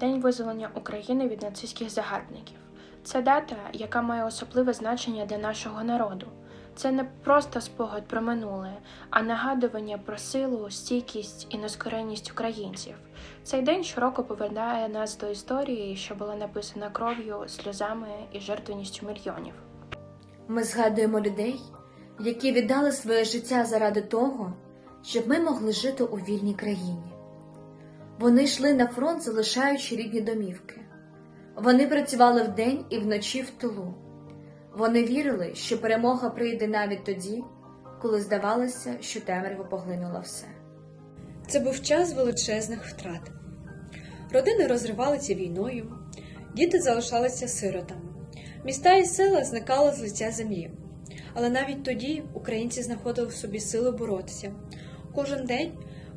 День визволення України від нацистських загарбників. Це дата, яка має особливе значення для нашого народу. Це не просто спогад про минуле, а нагадування про силу, стійкість і нескореність українців. Цей день щороку повертає нас до історії, що була написана кров'ю, сльозами і жертвеністю мільйонів. Ми згадуємо людей, які віддали своє життя заради того, щоб ми могли жити у вільній країні. Вони йшли на фронт, залишаючи рідні домівки. Вони працювали вдень і вночі в тилу. Вони вірили, що перемога прийде навіть тоді, коли здавалося, що темрява поглинула все. Це був час величезних втрат. Родини розривалися війною, діти залишалися сиротами, міста і села зникали з лиця землі. Але навіть тоді українці знаходили в собі сили боротися. Кожен день,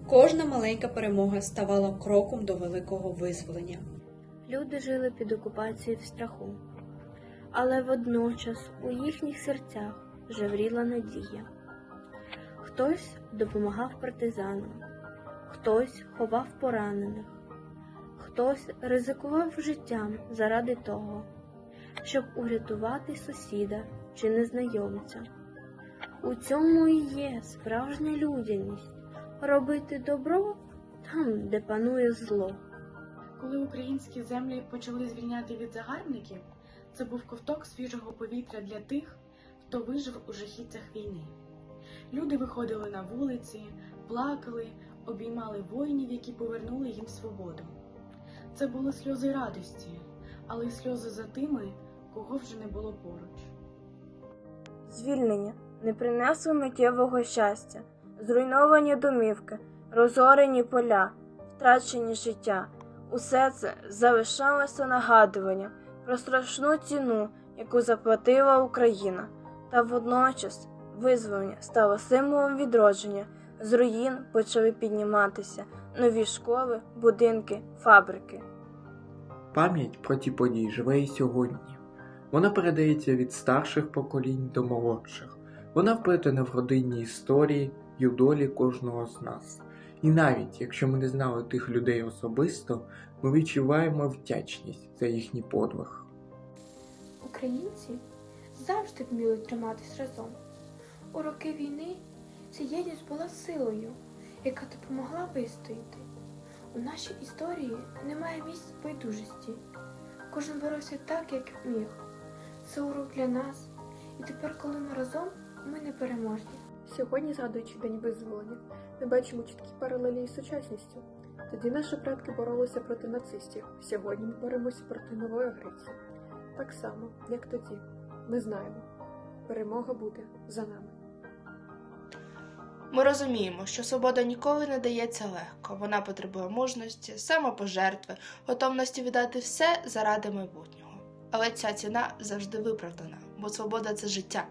кожна маленька перемога ставала кроком до великого визволення. Люди жили під окупацією в страху, але водночас у їхніх серцях жевріла надія. Хтось допомагав партизанам, хтось ховав поранених, хтось ризикував життям заради того, щоб урятувати сусіда чи незнайомця. У цьому і є справжня людяність робити добро там, де панує зло. Коли українські землі почали звільняти від загарбників, це був ковток свіжого повітря для тих, хто вижив у жахіттях війни. Люди виходили на вулиці, плакали, обіймали воїнів, які повернули їм свободу. Це були сльози радості, але й сльози за тими, кого вже не було поруч. Звільнення не принесло миттєвого щастя, зруйновані домівки, розорені поля, втрачені життя. Усе це залишалося нагадуванням про страшну ціну, яку заплатила Україна, та водночас визволення стало символом відродження. З руїн почали підніматися нові школи, будинки, фабрики. Пам'ять про ті події живе і сьогодні. Вона передається від старших поколінь до молодших. Вона вплетена в родинні історії і в долі кожного з нас. І навіть якщо ми не знали тих людей особисто, ми відчуваємо вдячність за їхній подвиг. Українці завжди вміли триматись разом. У роки війни ця єдність була силою, яка допомогла вистояти. У нашій історії немає місць байдужості. Кожен боровся так, як міг. Це урок для нас. І тепер, коли ми разом, ми не переможні. Сьогодні, згадуючи День визволення, ми бачимо чіткі паралелі із сучасністю. Тоді наші предки боролися проти нацистів, сьогодні ми боремося проти нової агресії. Так само, як тоді. Ми знаємо, перемога буде за нами. Ми розуміємо, що свобода ніколи не дається легко. Вона потребує мужності, самопожертви, готовності віддати все заради майбутнього. Але ця ціна завжди виправдана, бо свобода це життя,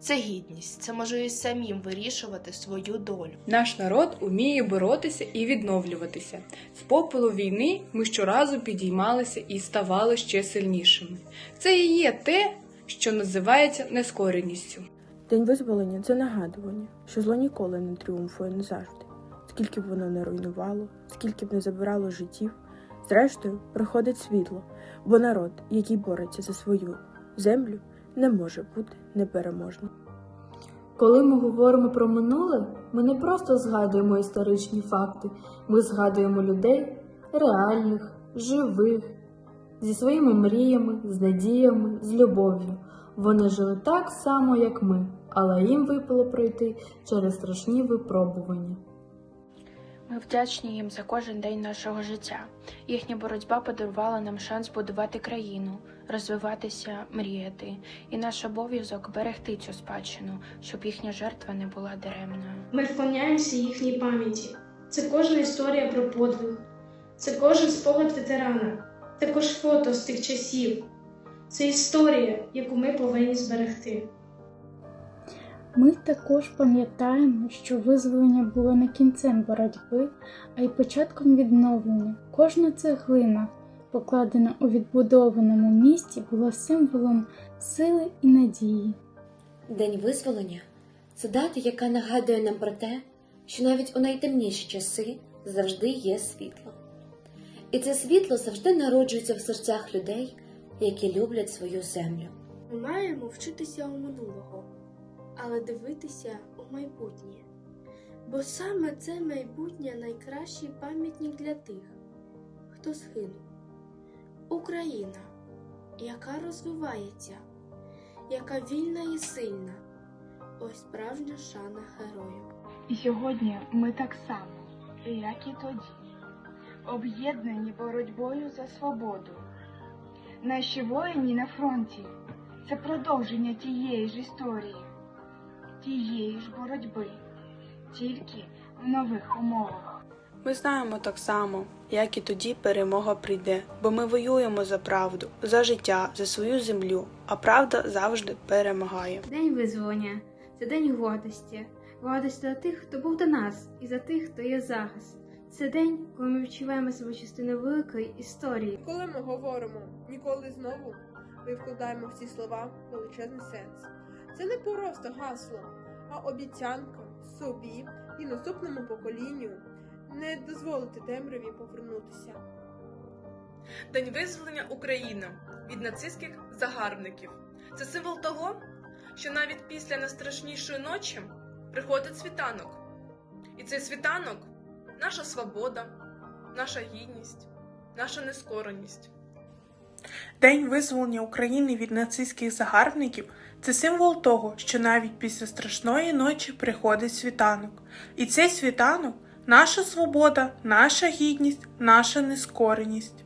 це гідність, це можливість самим вирішувати свою долю. Наш народ уміє боротися і відновлюватися. З попелу війни ми щоразу підіймалися і ставали ще сильнішими. Це і є те, що називається нескореністю. День визволення це нагадування, що зло ніколи не тріумфує назавжди. Скільки б воно не руйнувало, скільки б не забирало життів, зрештою приходить світло, бо народ, який бореться за свою землю, не може бути непереможним. Коли ми говоримо про минуле, ми не просто згадуємо історичні факти, ми згадуємо людей реальних, живих, зі своїми мріями, з надіями, з любов'ю. Вони жили так само, як ми, але їм випало пройти через страшні випробування. Ми вдячні їм за кожен день нашого життя. Їхня боротьба подарувала нам шанс будувати країну, розвиватися, мріяти, і наш обов'язок берегти цю спадщину, щоб їхня жертва не була даремною. Ми вклоняємося їхній пам'яті. Це кожна історія про подвиг, це кожен спогад ветерана, також фото з тих часів. Це історія, яку ми повинні зберегти. Ми також пам'ятаємо, що визволення було не кінцем боротьби, а й початком відновлення. Кожна цеглина, покладена у відбудованому місті, була символом сили і надії. День визволення це дата, яка нагадує нам про те, що навіть у найтемніші часи завжди є світло. І це світло завжди народжується в серцях людей, які люблять свою землю. Ми маємо вчитися у минулого, але дивитися у майбутнє. Бо саме це майбутнє найкращий пам'ятник для тих, хто схинув. Україна, яка розвивається, яка вільна і сильна, ось справжня шана герою. І сьогодні ми так само, як і тоді, об'єднані боротьбою за свободу. Наші воїні на фронті це продовження тієї ж історії, тієї ж боротьби, тільки в нових умовах. Ми знаємо так само, як і тоді перемога прийде, бо ми воюємо за правду, за життя, за свою землю, а правда завжди перемагає. День визволення це день гордості, гордості за тих, хто був до нас, і за тих, хто є зараз. Це день, коли ми відчуваємо себе частиною великої історії. Коли ми говоримо ніколи знову, ми вкладаємо в ці слова величезний сенс. Це не просто гасло, а обіцянка собі і наступному поколінню не дозволити темряві повернутися. День визволення України від нацистських загарбників. Це символ того, що навіть після найстрашнішої ночі приходить світанок. І цей світанок наша свобода, наша гідність, наша нескореність. День визволення України від нацистських загарбників це символ того, що навіть після страшної ночі приходить світанок. І цей світанок наша свобода, наша гідність, наша нескореність.